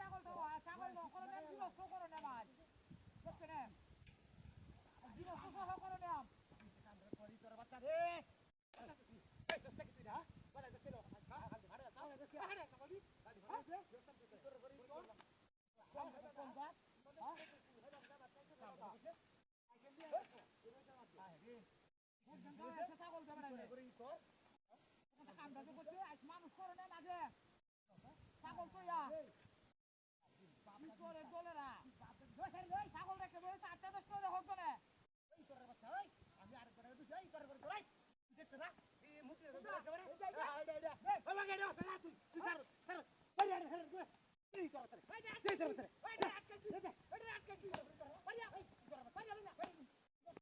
ছাগল দেবো ছাগল করো না বিরস্ত করো না মাছ দেখছ না বিরস্ত সহ করো না বাচ্চা রে মানুষ করো না মাঝে তোরে বলে না দশের ওই ছাগল রেখে বলে চারটা দশ করে হোক না ওই তোর কথা ওই আমি আর করে তুই এই করে করে ওই দেখতে না এই মুখে একেবারে এই এই এই ভালো গেড়ে আছে না তুই তুই স্যার স্যার ওই আরে স্যার তুই কর স্যার ওই দে স্যার ওই দে আটকাছি ওই দে আটকাছি